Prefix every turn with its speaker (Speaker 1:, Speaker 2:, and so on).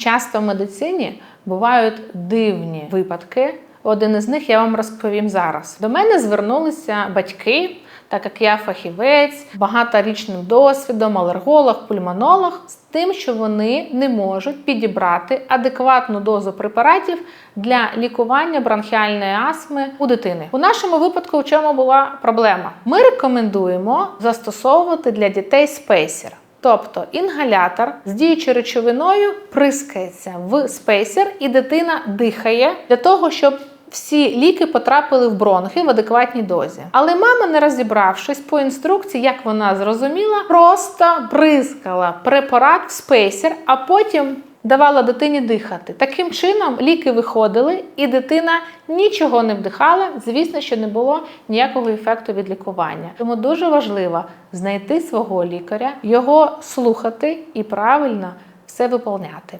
Speaker 1: Часто в медицині бувають дивні випадки. Один із них я вам розповім зараз. До мене звернулися батьки, так як я фахівець, багаторічним досвідом, алерголог, пульмонолог, з тим, що вони не можуть підібрати адекватну дозу препаратів для лікування бронхіальної астми у дитини. У нашому випадку в чому була проблема? Ми рекомендуємо застосовувати для дітей спейсер. Тобто інгалятор з діючою речовиною прискається в спейсер, і дитина дихає для того, щоб всі ліки потрапили в бронхи в адекватній дозі. Але мама, не розібравшись по інструкції, як вона зрозуміла, просто бризкала препарат в спейсер, а потім давала дитині дихати. Таким чином ліки виходили, і дитина нічого не вдихала. Звісно, що не було ніякого ефекту від лікування. Тому дуже важливо знайти свого лікаря, його слухати і правильно все виповняти.